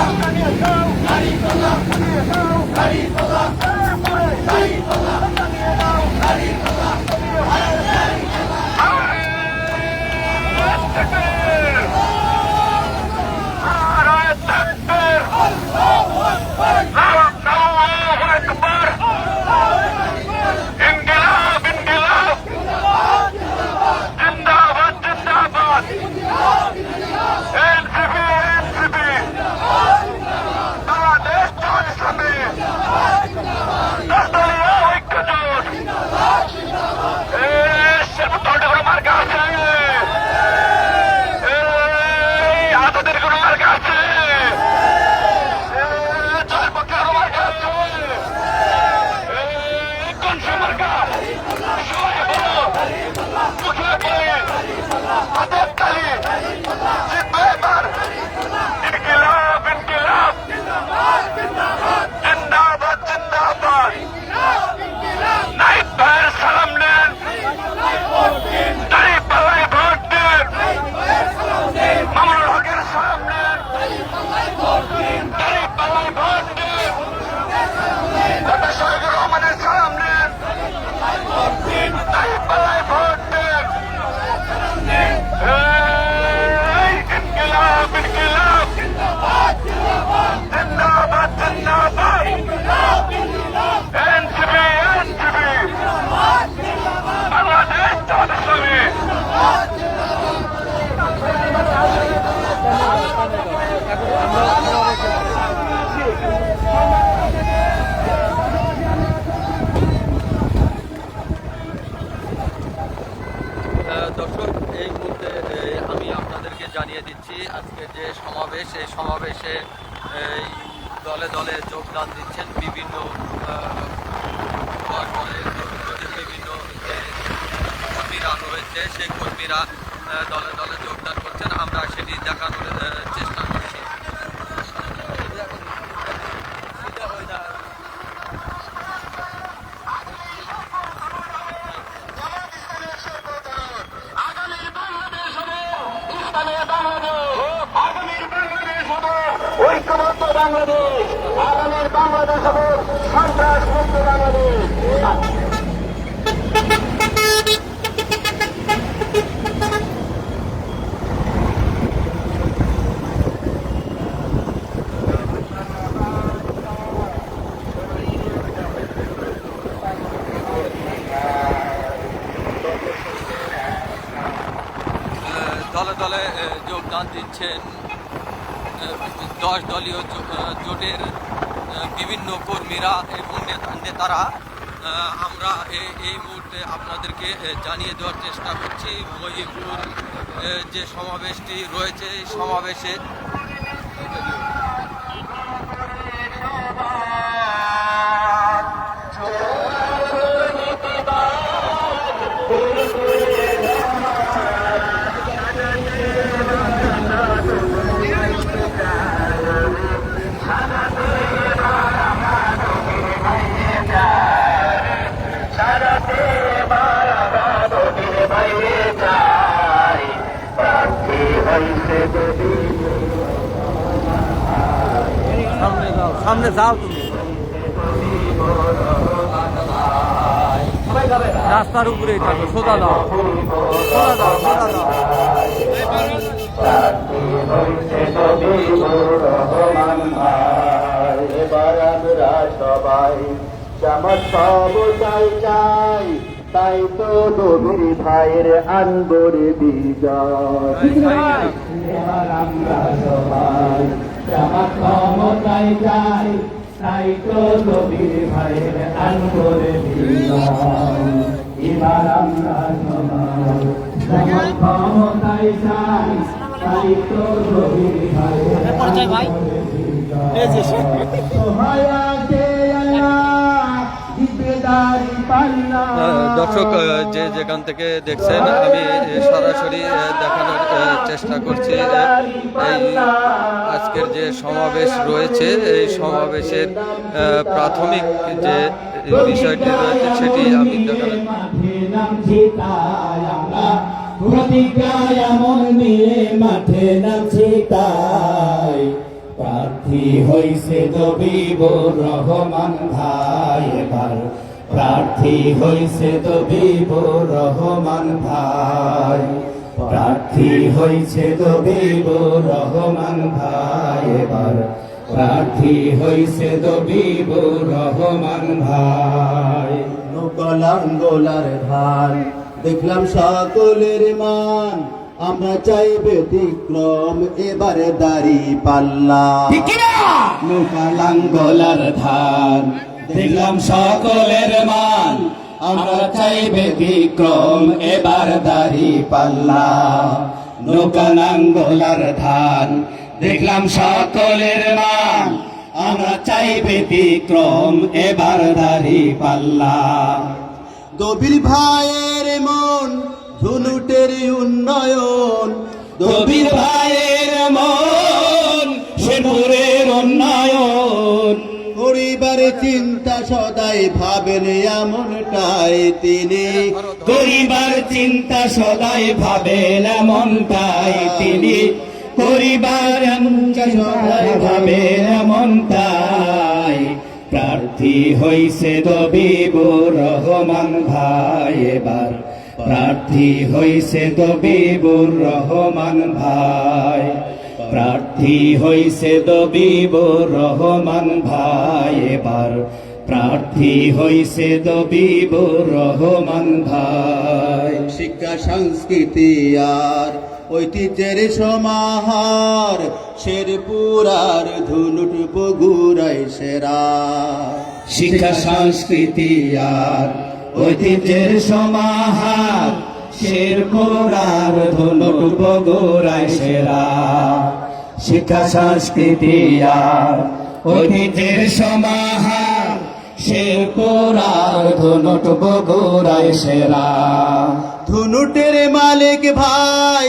Hadi Allah! Hadi Allah! দর্শক, এই মুহূর্তে আমি আপনাদেরকে জানিয়ে দিচ্ছি, আজকে যে সমাবেশ, এই সমাবেশে দলে দলে যোগদান দিচ্ছেন বিভিন্ন বিভিন্ন কর্মীরা রয়েছে, সেই কর্মীরা দলে দলে যোগদান করছেন। আমরা সেটি দেখানোর চেষ্টা বাংলাদেশ আগামীর বাংলাদেশ হবে সন্ত্রাস মুক্ত বাংলাদেশ দলে দলে যোগদান দিচ্ছেন দশ দলীয় জোটের বিভিন্ন কর্মীরা এবং নেতারা আমরা এই মুহূর্তে আপনাদেরকে জানিয়ে দেওয়ার চেষ্টা করছি। মহিপুর যে সমাবেশটি রয়েছে সমাবেশে সামনে যাও তুমি। রাস্তার উপরেই থাকো সোজা দাও। সোজা দাও সোজা দাও। তাই তো নবীর ভাইয়ের আনবরে বিজয়। আমরা সবাই তাই তো নবীর ভাইয়ের এবার আমরা জামাত ক্ষমতায় তাই তো নবীর ভাইয়ের আহ, দর্শক যে যেখান থেকে দেখছেন, আমি সরাসরি দেখানোর চেষ্টা করছি এই আজকের যে সমাবেশ রয়েছে, এই সমাবেশের প্রাথমিক যে বিষয়টি রয়েছে, সেটি আমি প্রার্থী হইছে দবিবুর রহমান ভাই এবার। প্রার্থী হইছে দবিবুর রহমান ভাই। প্রার্থী হইছে দবিবুর রহমান ভাই। এবার প্রার্থী হইছে দবিবুর রহমান ভাই। নকলাঙ্গলার ধান দেখলাম সকলের মান। আমরা চাই ব্যতিক্রম এবারে দাড়ি পাল্লা। নৌকা লাঙ্গলার ধান দেখলাম সকলের মান। আমরা চাই ব্যতিক্রম এবার দাড়ি পাল্লা। নৌকালাঙ্গলার ধান। দেখলাম সকলের মান। আমরা চাই ব্যতিক্রম এবার দাড়ি পাল্লা। দবির ভাইয়ের মন ধুনুটের উন্নয়ন। দবির ভাইয়ের মন শেরপুরের উন্নয়ন। পরিবারের চিন্তা সদাই ভাবেন এমনটাই তিনি। পরিবার চিন্তা সদাই ভাবেন এমনটাই তিনি। পরিবার সদাই ভাবেন এমনটাই। প্রার্থী হইছে দবিবুর রহমান ভাই এবার। প্রার্থী হইছে দবিবুর রহমান ভাই। প্রার্থী হইছে দবিবুর রহমান ভাই এবার। প্রার্থী হইছে দবিবুর রহমান ভাই। শিক্ষা সংস্কৃতি আর ঐতিহ্যের সমাহার শেরপুরার ধুনুট বগুড়াই সেরা। শিক্ষা সংস্কৃতি আর ঐতিহ্যের সমাহার শেরপুরার ধুনুট বগুড়াই সেরা। শিক্ষা, সংস্কৃতি আর ঐতিহ্যের সমাহার। শেরপুরার ধুনুট বগুড়াই সেরা। ধুনুটের মালিক ভাই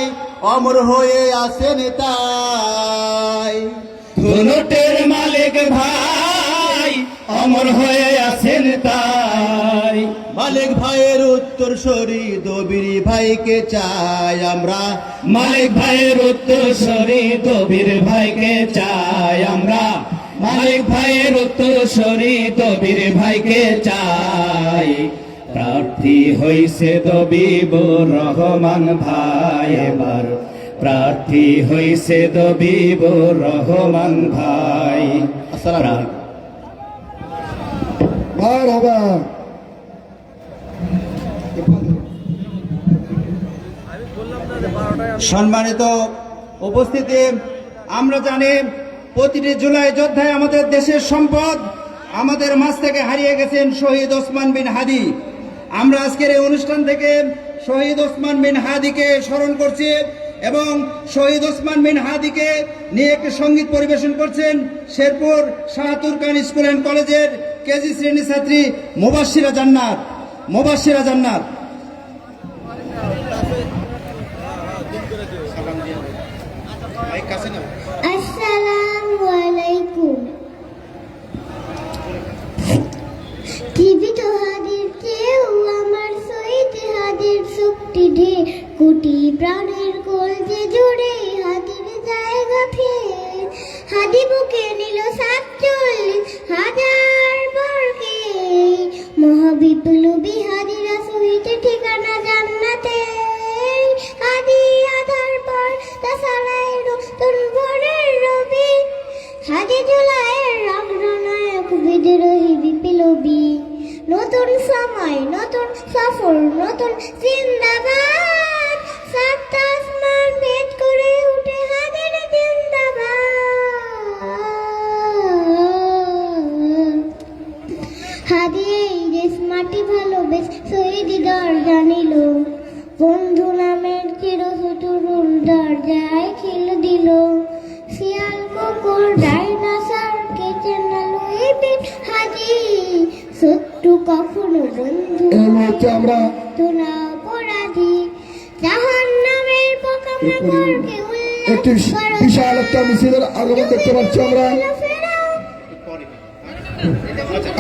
অমর হয়ে আসেন তাই। ধুনুটের মালিক ভাই অমর হয়ে আছেন তাই। মালিক ভাইয়ের উত্তর সরি দবির ভাইকে চাই আমরা। মালিক ভাইয়ের উত্তর সরি দবির ভাইকে চাই আমরা। মালিক ভাইয়ের উত্তর সরি দবির ভাইকে চাই। প্রার্থী হইছে দবিবুর রহমান ভাই এবার। প্রার্থী হইছে দবিবুর রহমান ভাই। আসসালাম সম্মানিত উপস্থিতি, আমরা জানি প্রতিটি জুলাই যোদ্ধায় আমাদের দেশের সম্পদ আমাদের মাঝ থেকে হারিয়ে গেছেন শহীদ ওসমান বিন হাদি। আমরা আজকের এই অনুষ্ঠান থেকে শহীদ ওসমান বিন হাদিকে স্মরণ করছি এবং শহীদ ওসমান বিন হাদিকে নিয়ে একটি সংগীত পরিবেশন করছেন শেরপুর শাহাতুর খান স্কুল অ্যান্ড কলেজের কেজি শ্রেণি ছাত্রী মোবাশিরা জান্নাত মোবাশিরা জান্নাত। আসসালামু আলাইকুম। জীবিত হাদির কেউ, আমার সহিত হাদির শক্তি ঢে। কোটি প্রাণের কোল যে জুড়ে হাদির জায়গা ফের। হাদি বুকে নিল সাতচল্লিশ হাজার নতুন জিন্দাবাদ। দেখতে আমরা।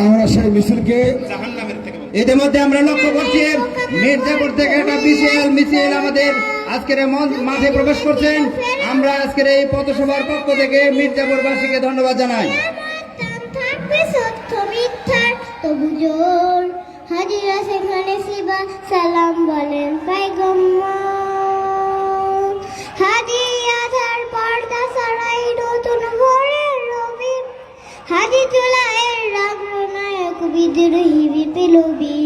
আমরা সেই মিছিলকে ইতিমধ্যে আমরা লক্ষ্য করছি, মির্জাপুর থেকে একটা বিশাল মিছিল আমাদের আজকের মাঠে প্রবেশ করছেন। আমরা আজকের এই পথসভার পক্ষ থেকে মির্জাপুরবাসীকে ধন্যবাদ জানাই। হাজিরা সেখানে শিবা, সালাম বলেন রবি হাজি চুলায়ের রাগ্রনায়ক বিদ্রোহী বিপ্লবী।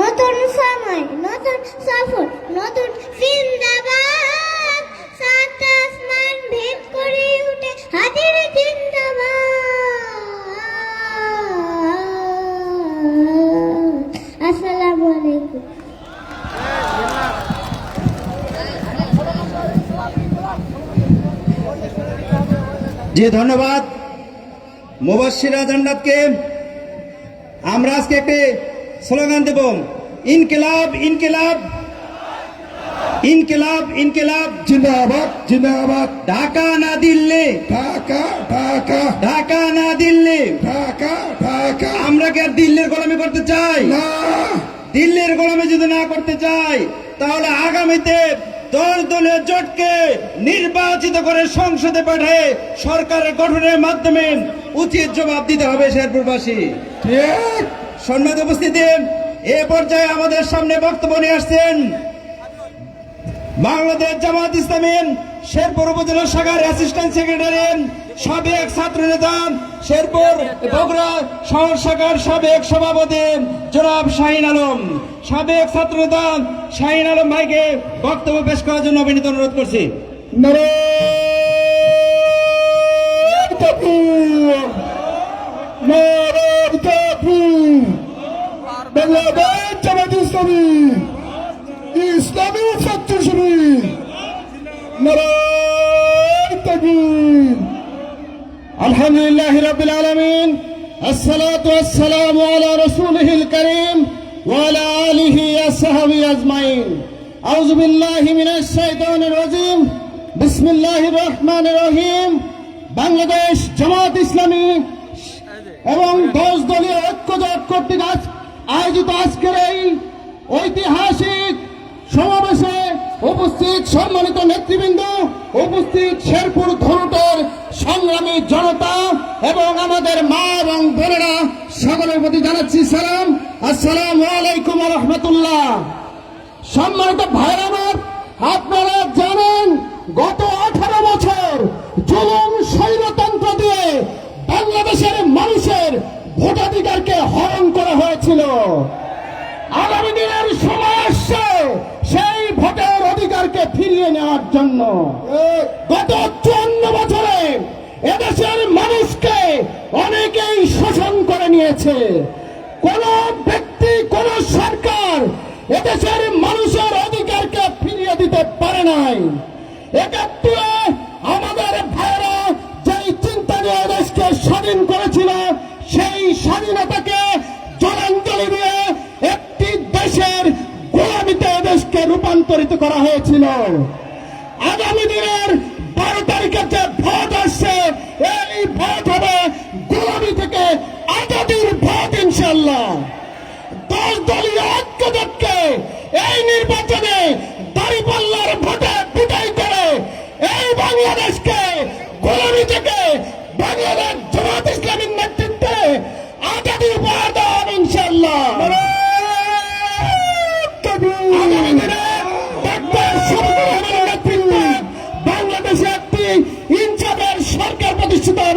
নতুন সময়, নতুন সফর, নতুন জিন্দাবাদ। সাত আসমান ভেদ করে উঠে হাজির জিন্দাবাদ। আসসালামু আলাইকুম। জি, ধন্যবাদ। মুবাসিরা জান্নাতকে আমরা আজকে একটি স্লোগান দেব ইনকিলাব ইনকিলাব। ইনকিলাব ইনকিলাব। জিন্দাবাদ জিন্দাবাদ। ঢাকা না দিল্লি। ঢাকা ঢাকা। ঢাকা না দিল্লি। ঢাকা ঢাকা। আমরা কি আর দিল্লির গোলামি করতে চাই? না। দিল্লির গোলামি যদি না করতে চাই তাহলে আগামীতে দল দলীয় জোটকে নির্বাচিত করে সংসদে পাঠিয়ে সরকারের গঠনের মাধ্যমে উচিত জবাব দিতে হবে শেরপুরবাসী। ঠিক। সম্মানিত উপস্থিতি এ পর্যায়ে আমাদের সামনে বক্তব্য নিয়ে আসছেন বাংলাদেশ জামাত ইসলামী শেরপুর উপজেলা শাখার অ্যাসিস্ট্যান্ট সেক্রেটারি সাবেক ছাত্র নেতা শেরপুর বগুড়া শহর শাখার সাবেক সভাপতি জনাব শাহিন আলম। সাবেক ছাত্র নেতা শাহিন আলম ভাইকে বক্তব্য পেশ করার জন্য অভিনীত অনুরোধ করছি। ইসলামী ছাত্র শিবির রহিম। বাংলাদেশ জামাত ইসলামী এবং দশ দলীয় ঐক্য জোট কর্তৃক আয়োজিত আজকের এই ঐতিহাসিক সমাবেশে উপস্থিত সম্মানিত নেতৃবৃন্দ, উপস্থিত শেরপুর ধনুটের সংগ্রামী জনতা এবং আমাদের মা এবং বোনেরা, সকলের প্রতি জানাচ্ছি সালাম। আসসালাম আলাইকুম রহমতুল্লাহ। সম্মানিত ভাইরা আমার, আপনারা জানেন, গত আঠারো বছর জুলুম স্বৈরতন্ত্র দিয়ে বাংলাদেশের মানুষের ভোটাধিকারকে হরণ করা হয়েছিল। অধিকারকে ফিরিয়ে নেওয়ার জন্য। গত চুয়ান্ন বছরে এদেশের মানুষকে অনেকেই শোষণ করে নিয়েছে। কোন ব্যক্তি কোন সরকার এদেশের মানুষের অধিকারকে ফিরিয়ে দিতে পারে নাই। একাত্তরে আমাদের ভাইরা যেই চিন্তা নিয়ে দেশকে স্বাধীন করেছিল সেই স্বাধীনতাকে রূপান্তরিত করা হয়েছিল। আগামী দিনের বারো তারিখের যে ভোট আসছে, এই ভোট হবে গোলামি থেকে আজাদির ভোট ইনশাল্লাহ দশ দলীয় ঐক্য এই নির্বাচনে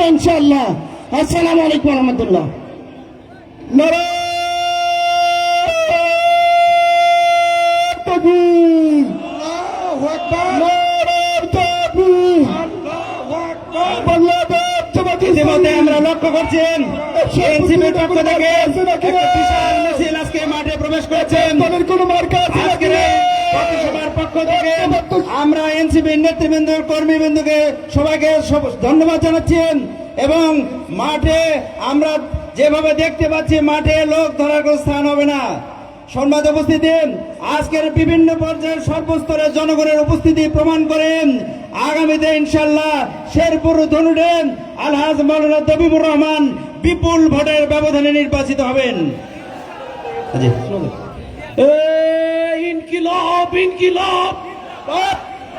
ইনশাল্লাহ আসসালামু আলাইকুম রহমতুল্লাহ ইতিমধ্যে আমরা লক্ষ্য করছেন এনসিপির পক্ষ থেকে বিশাল মিছিল আজকে মাঠে প্রবেশ করেছেন। কোন মার্কা আছে পথসভার পক্ষ থেকে আমরা এনসিপির নেতৃবৃন্দ কর্মীবৃন্দকে সবাইকে সব- ধন্যবাদ জানাচ্ছেন এবং মাঠে আমরা যেভাবে দেখতে পাচ্ছি মাঠে লোক ধরার কোনো স্থান হবে না। সংবাদ উপস্থিতি আজকের বিভিন্ন পর্যায়ের সর্বস্তরের জনগণের উপস্থিতি প্রমাণ করেন আগামীতে ইনশাল্লাহ শেরপুর ধনুডেন আলহাজ মৌলানা দবিবুর রহমান বিপুল ভোটের ব্যবধানে নির্বাচিত হবেন। জি ইনকিলাব ইনকিলাব।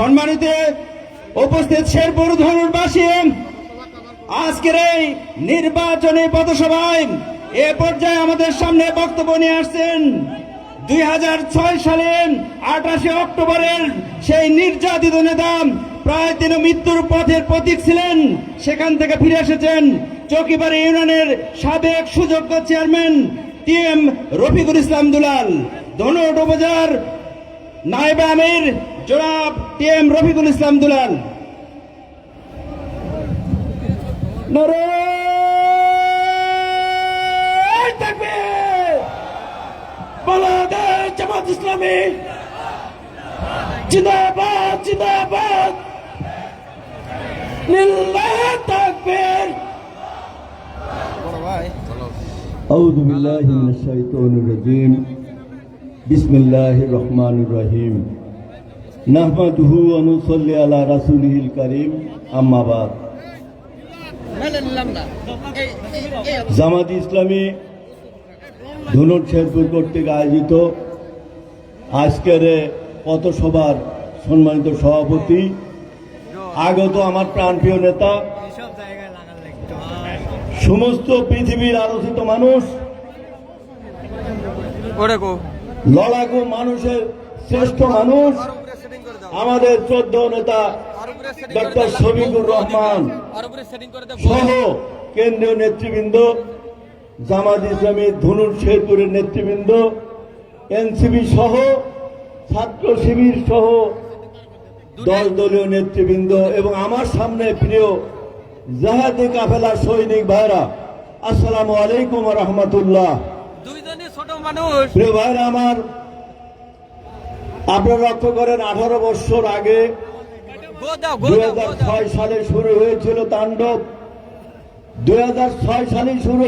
সম্মানিত উপস্থিত শেরপুর ধনুরবাসী, আজকের এই নির্বাচনী পথসভায় এ পর্যায়ে আমাদের সামনে বক্তব্য নিয়ে আসছেন দুই হাজার ছয় সালে আঠাশে অক্টোবরের সেই নির্যাতিত নেতা, প্রায় তিনি মৃত্যুর পথের প্রতীক ছিলেন। সেখান থেকে ফিরে এসেছেন চকিবাড়ি ইউনিয়নের সাবেক সুযোগ্য chairman T M Rafiqul Islam Dulal. Dhunat উপজেলার নায়েবে আমির জনাব টি এম রফিকুল ইসলাম দুলাল নারায়ণ থাকবে বাংলাদেশ জামাত ইসলামী জিন্দাবাদ জিন্দাবাদ লিল্লাহ তাকবীর أعوذ بالله من الشيطان الرجيم بسم الله الرحمن الرحيم নাহমাদুহু অনুসল্লি আলা রাসুলহিল করিম। আম্মাবাদ জামাত ইসলামী ধুনুর শেরপুর কর্তৃক আয়োজিত আজকের পথসভার সম্মানিত সভাপতি আগত আমার প্রাণপ্রিয় নেতা সমস্ত পৃথিবীর আলোচিত মানুষ লড়াকু মানুষের শ্রেষ্ঠ মানুষ আমাদের চোদ্দ নেতা ডক্টর শফিকুর রহমান সহ কেন্দ্রীয় নেতৃবৃন্দ জামাত ইসলামী ধনুর শেরপুরের নেতৃবৃন্দ এনসিবি সহ ছাত্র শিবির সহ দল দলীয় নেতৃবৃন্দ এবং আমার সামনে প্রিয় জাহাদি কাফেলা সৈনিক ভাইরা আসসালামু আলাইকুম রহমতুল্লাহ। দুইজনই ছোট মানুষ। প্রিয় ভাইরা আমার আপনারা লক্ষ্য করেন আঠারো বছর আগে দুই সালে শুরু হয়েছিল তাণ্ডব। দু হাজার ছয় সালে শুরু